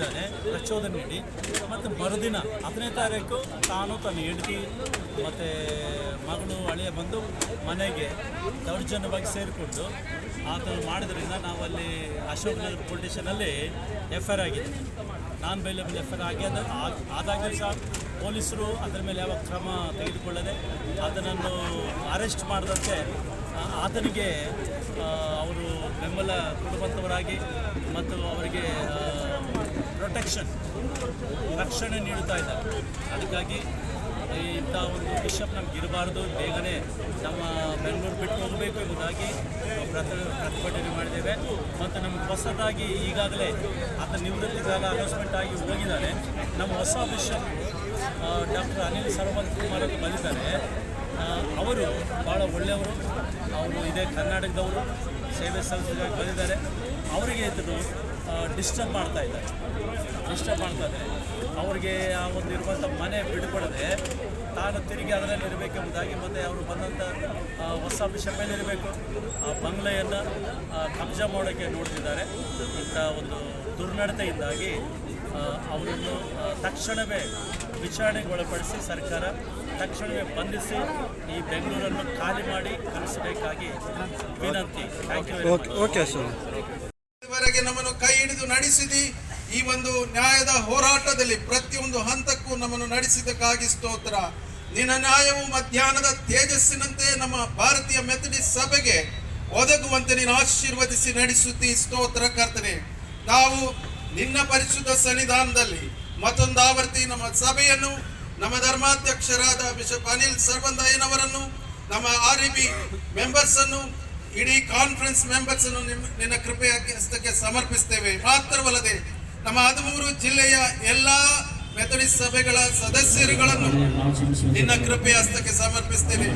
ಮಾಡಿದ್ದಾನೆ ಪ್ರಚೋದನೆ ನೀಡಿ. ಮತ್ತು ಮರುದಿನ ಹತ್ತನೇ ತಾರೀಕು ತಾನು ತನ್ನ ಹೆಂಡತಿ ಮತ್ತು ಮಗಳು ಅಳಿಯ ಬಂದು ಮನೆಗೆ ದೌರ್ಜನ್ಯವಾಗಿ ಸೇರಿಕೊಂಡು ಆತನು ಮಾಡಿದ್ರಿಂದ ನಾವಲ್ಲಿ Ashok Nagar police F I R ಆಗಿದೆ. Non available F I R ಆಗಿ ಅದು ಆದಾಗಲೂ ಸಹ ಪೊಲೀಸರು ಅದರ ಮೇಲೆ ಯಾವ ಕ್ರಮ ತೆಗೆದುಕೊಳ್ಳದೆ ಅದನ್ನು ಅರೆಸ್ಟ್ ಮಾಡಿದಂತೆ ಆತನಿಗೆ ಅವರು ಬೆಂಬಲ ಕುಟುಂಬದವರಾಗಿ ಮತ್ತು ಅವರಿಗೆ ಪ್ರೊಟೆಕ್ಷನ್, ರಕ್ಷಣೆ ನೀಡುತ್ತಾ ಇದ್ದಾರೆ. ಅದಕ್ಕಾಗಿ ಇಂಥ ಒಂದು ಬಿಷಪ್ ನಮ್ಗೆ ಇರಬಾರ್ದು. ಬೇಗನೆ ನಮ್ಮ ಬೆಂಗಳೂರು ಬಿಟ್ಟು ಹೋಗಬೇಕು ಎಂಬುದಾಗಿ ಪ್ರತಿ, ಪ್ರತಿಭಟನೆ ಮಾಡಿದ್ದೇವೆ. ಮತ್ತು ನಮಗೆ ಹೊಸದಾಗಿ ಈಗಾಗಲೇ ಆತ ನಿವೃತ್ತಿಗಾಗ ಅನೌನ್ಸ್ಮೆಂಟ್ ಆಗಿ ಹೋಗಿದ್ದಾರೆ ನಮ್ಮ ಹೊಸ ಬಿಷಪ್ ಡಾಕ್ಟರ್ ಅನಿಲ್ ಸರ್ವಂತ್ ಕುಮಾರ್ ಅವರು ಬಂದಿದ್ದಾರೆ ಅವರು ಭಾಳ ಒಳ್ಳೆಯವರು. ಅವರು ಇದೇ ಕರ್ನಾಟಕದವರು. ಸೇವೆ ಸಲ್ಲಿಸಿದ್ದಾರೆ ಬಂದಿದ್ದಾರೆ. ಅವರಿಗೆ ಇದು ಡಿಸ್ಟರ್ಬ್ ಮಾಡ್ತಾ ಇದ್ದಾರೆ. ಡಿಸ್ಟರ್ಬ್ ಮಾಡ್ತಾ ಇದ್ದಾರೆ. ಅವರಿಗೆ ಆ ಒಂದು ಇರುವಂಥ ಮನೆ ಬಿಡುಕೊಡದೆ ತಾನು ತಿರುಗಿ ಅದರಲ್ಲಿ ಇರಬೇಕೆಂಬುದಾಗಿ ಮತ್ತು ಅವರು ಬಂದಂಥ ಹೊಸ ಮೇಲೆ ಇರಬೇಕು? ಆ ಬಂಗ್ಲೆಯನ್ನು ಕಬ್ಜಾ ಮಾಡೋಕ್ಕೆ ನೋಡ್ತಿದ್ದಾರೆ. ಇಂಥ ಒಂದು ದುರ್ನಡತೆಯಿಂದಾಗಿ ಅವರನ್ನು ತಕ್ಷಣವೇ ವಿಚಾರಣೆಗೆ ಒಳಪಡಿಸಿ ಸರ್ಕಾರ ತಕ್ಷಣವೇ ಬಂಧಿಸಿ ಈ ಬೆಂಗಳೂರನ್ನು ಖಾಲಿ ಮಾಡಿ ಕಳಿಸಬೇಕಾಗಿ ವಿನಂತಿ. ಥ್ಯಾಂಕ್ ಯು ಓಕೆ ಸರ್ ಇದುವರೆಗೆ ನಮ್ಮನ್ನು ಕೈ ಹಿಡಿದು ನಡೆಸಿದಿ. ಈ ಒಂದು ನ್ಯಾಯದ ಹೋರಾಟದಲ್ಲಿ ಪ್ರತಿಯೊಂದು ಹಂತಕ್ಕೂ ನಮ್ಮನ್ನು ನಡೆಸಿದ್ದಕ್ಕಾಗಿ ಸ್ತೋತ್ರ. ನಿನ್ನ ನ್ಯಾಯವು ಮಧ್ಯಾಹ್ನದ ತೇಜಸ್ಸಿನಂತೆ ನಮ್ಮ ಭಾರತೀಯ ಮೆಥಡಿಸ್ಟ್ ಸಭೆಗೆ ಒದಗುವಂತೆ ನೀನು ಆಶೀರ್ವದಿಸಿ ನಡೆಸುತ್ತಿ ಸ್ತೋತ್ರ ಕರ್ತನೆ. ನಾವು ನಿನ್ನ ಪರಿಶುದ್ಧ ಸನ್ನಿಧಾನದಲ್ಲಿ ಮತ್ತೊಂದು ಆವರ್ತಿ ನಮ್ಮ ಸಭೆಯನ್ನು, ನಮ್ಮ ಧರ್ಮಾಧ್ಯಕ್ಷರಾದ ಬಿಷಪ್ ಅನಿಲ್ ಸರ್ವಂದಯ್ಯನವರನ್ನು ನಮ್ಮ ಆರ್ ಇ ಬಿ ಮೆಂಬರ್ಸ್ ಅನ್ನು ಇಡೀ ಕಾನ್ಫರೆನ್ಸ್ ಮೆಂಬರ್ಸ್ ಅನ್ನು ನಿನ್ನ ಕೃಪೆಯ ಹಸ್ತಕ್ಕೆ ಸಮರ್ಪಿಸ್ತೇವೆ. ಮಾತ್ರವಲ್ಲದೆ, ನಮ್ಮ ಹದಿಮೂರು ಜಿಲ್ಲೆಯ ಎಲ್ಲಾ ಮೆಥಡಿಸ್ಟ್ ಸಭೆಗಳ ಸದಸ್ಯರುಗಳನ್ನು ನಿನ್ನ ಕೃಪೆಯ ಹಸ್ತಕ್ಕೆ ಸಮರ್ಪಿಸ್ತೇವೆ.